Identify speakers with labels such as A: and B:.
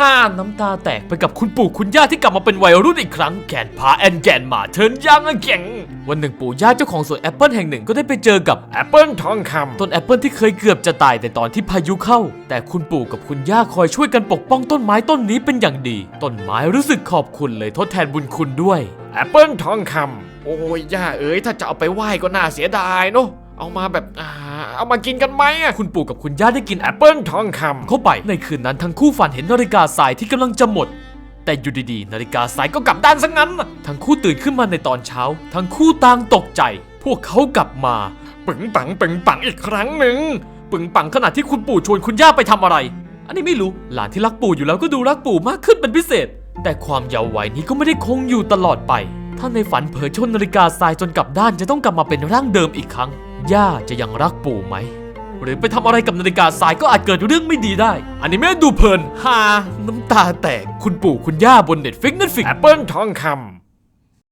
A: ห้าน้ำตาแตกไปกับคุณปู่คุณย่าที่กลับมาเป็นวัยรุ่นอีกครั้งแกนพาแอนแกนมาเทินยังแก่งวันหนึ่งปู่ย่าเจ้าของสวนแอปเปิลแห่งหนึ่งก็ได้ไปเจอกับแอปเปิลทองคำต้นแอปเปิลที่เคยเกือบจะตายแต่ตอนที่พายุเข้า แต่คุณปู่กับคุณย่าคอยช่วยกันปกป้องต้นไม้ต้นนี้เป็นอย่างดี ต้นไม้รู้สึกขอบคุณเลยทดแทนบุญคุณด้วยแอปเปิลทองคำโอ้ยย่าเอ๋ยถ้าจะเอาไปไหว้ก็น่าเสียดายเนาะเอามาแบบอ่า เอามากินกันไหมอะคุณปู่กับคุณย่าได้กินแอปเปิลทองคำเข้าไปในคืนนั้นทั้งคู่ฝันเห็นนาฬิกาทรายที่กำลังจะหมด แต่อยู่ดีๆ นาฬิกาทรายก็กลับด้านซะงั้นน่ะทั้งคู่ตื่นขึ้นมาในตอนเช้า ทั้งคู่ต่างตกใจ พวกเขากลับมาปึงปังปึงปังอีกครั้งหนึ่งปึงปังขณะที่คุณปู่ชวนคุณย่าไปทำอะไร อันนี้ไม่รู้หลานที่รักปู่อยู่แล้วก็ดูรักปู่มากขึ้นเป็นพิเศษ แต่ความเยาว์วัยนี้ก็ไม่ได้คงอยู่ตลอดไป ถ้าในฝันเผลอชนนาฬิกาทรายจนกลับด้านจะต้องกลับมาเป็นร่างเดิมอีกครั้ง ย่าจะยังรักปู่ไหม หรือไปทำอะไรกับนาฬิกาทรายก็อาจเกิดเรื่องไม่ดีได้ อันนี้แม่ดูเพลินฮาน้ำตาแตกคุณปู่คุณย่าบนเน็ตฟิกนั่นฟิกแอปเปิลทองคำ